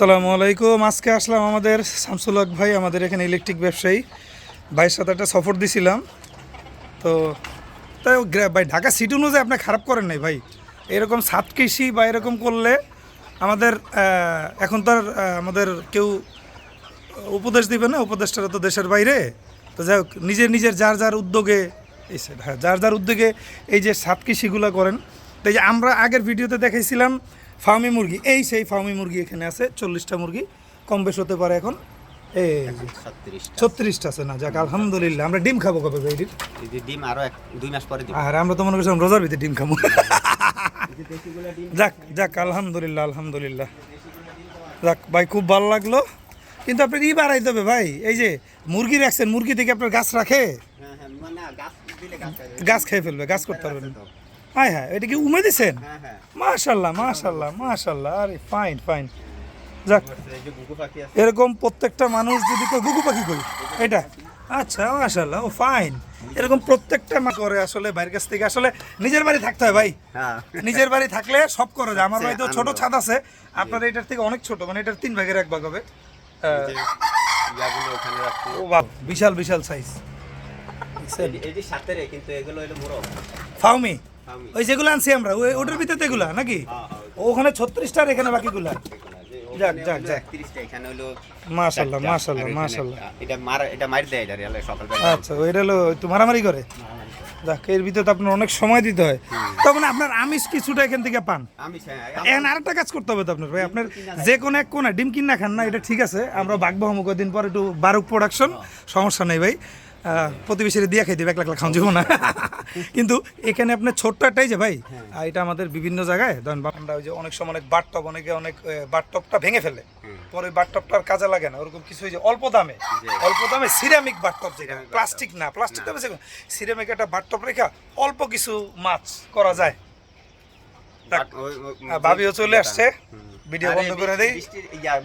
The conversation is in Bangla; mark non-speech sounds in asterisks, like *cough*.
আসসালামু আলাইকুম। আজকে আসলাম আমাদের শামসুল হক ভাই, আমাদের এখানে ইলেকট্রিক ব্যবসায়ী। ভাইয়ের সাথে একটা সফর দিছিলাম। তো তাই ভাই, ঢাকা সিটি অনুযায়ী আপনি খারাপ করেন নাই ভাই। এরকম সাত কৃষি বা এরকম করলে আমাদের এখন তো আমাদের কেউ উপদেশ দিবে না উপদেশটা তো দেশের বাইরে। তো যাই হোক, নিজের নিজের যার যার উদ্যোগে, এই হ্যাঁ যার যার উদ্যোগে এই যে সাত কৃষিগুলো করেন। তাই যে আমরা আগের ভিডিওতে দেখাইছিলাম ফার্মি মুরগি এই সেই ফার্মি মুরগি এখানে আছে চল্লিশটা মুরগি কম বেশ হতে পারে এখন। এই ছত্রিশটা। আছে না যাক আলহামদুলিল্লাহ আমরা ডিম খাব কবে ডিম? এই যে আরও দুই মাস পরে আর আমরা তো মনে করছিলাম রোজার ভিতরে ডিম খাব। যাক যাক আলহামদুলিল্লাহ আলহামদুলিল্লাহ। যাক ভাই খুব ভালো লাগল। কিন্তু আপনার ই বাড়াইতে হবে ভাই এই যে মুরগি রাখছেন মুরগি থেকে আপনার গাছ রাখে? হ্যাঁ হ্যাঁ। গাছ খেয়ে ফেলবে গাছ করতে পারবেন। হ্যাঁ হ্যাঁ এটা কি উমে দিছেন? মাশাল্লাহ মাশাল্লাহ মাশাল্লাহ আরে ফাইন ফাইন। যাক এরকম প্রত্যেকটা মানুষ যদি গুগু পাখি কই এটা? আচ্ছা মাশাল্লাহ ও ফাইন। এরকম প্রত্যেকটা মা করে আসলে বাইরের কাছ থেকে। আসলে নিজের বাড়ি থাকতে হয় ভাই। হ্যাঁ। নিজের বাড়ি থাকলে সব করা যায়। আমার বাড়িতে ছোট ছাদ আছে। আপনার এটার থেকে অনেক ছোট মানে এটার তিন ভাগের এক ভাগ হবে। বিশাল বিশাল সাইজ ফাউমি। ওই যেগুলো আনছি আমরা ওই ওটার ভিতরে এগুলা নাকি? হ্যাঁ, হ্যাঁ, ওখানে এখানে বাকিগুলা। যাক, যাক, যাক। এখানে হলো মাশাল্লাহ আর এখানে মাশাল্লাহ। এটা মার এটা মার দেয় এটা রিয়ালে সকালবেলা। আচ্ছা ওইটা হলো একটু মারামারি করে? যাক এর ভিতরে তো আপনার অনেক সময় দিতে হয়। তখন আপনার আমিষ কিছুটা এখান থেকে পান। আমি এখন আরেকটা কাজ করতে হবে তো আপনার ভাই আপনার যে কোনো এক কোনা ডিম কিনা খান না এটা ঠিক আছে আমরা বাগবো হমুক দিন পর একটু বারুক প্রোডাকশন সমস্যা নেই ভাই। প্রতিবেশীরা দিয়ে খাই দিবে এক লাখ লাখ খাওয়া যাব না। *laughs* কিন্তু এখানে আপনার ছোট্ট একটাই যে ভাই আর এটা আমাদের বিভিন্ন জায়গায় ধরেন আমরা ওই যে অনেক সময় অনেক বাটটপ অনেকে অনেক বাটটপটা ভেঙে ফেলে। পরে বাটটপটার কাজে লাগে না ওরকম কিছু যে অল্প দামে অল্প দামে সিরামিক বাটটপ যেটা প্লাস্টিক না প্লাস্টিক বেশি সিরামিক একটা বাটটপ রেখা অল্প কিছু মাছ করা যায়। ভাবিও চলে আসছে ভিডিও বন্ধ করে দেই।